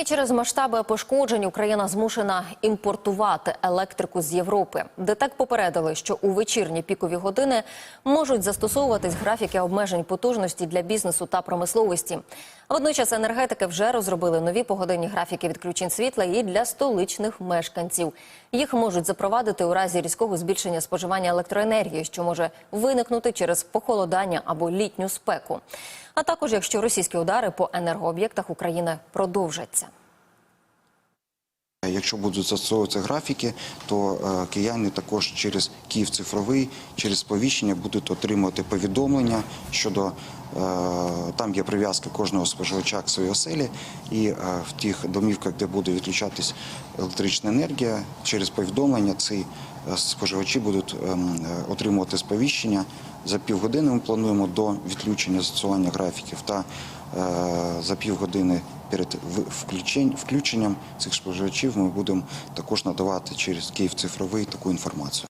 І через масштаби пошкоджень Україна змушена імпортувати електрику з Європи. ДТЕК попередили, що у вечірні пікові години можуть застосовуватись графіки обмежень потужності для бізнесу та промисловості. Водночас енергетики вже розробили нові погодинні графіки відключень світла і для столичних мешканців. Їх можуть запровадити у разі різкого збільшення споживання електроенергії, що може виникнути через похолодання або літню спеку. А також якщо російські удари по енергооб'єктах України продовжаться. Якщо будуть застосовуватися графіки, то е, кияни також через Київ цифровий, через сповіщення будуть отримувати повідомлення щодо е, там є прив'язка кожного споживача к своїй оселі, і е, в тих домівках, де буде відключатись електрична енергія, через повідомлення ці е, споживачі будуть ем, е, отримувати сповіщення. За півгодини ми плануємо до відключення застосування графіків та е, за півгодини перед включенням цих споживачів ми будемо також надавати через Київ цифровий таку інформацію.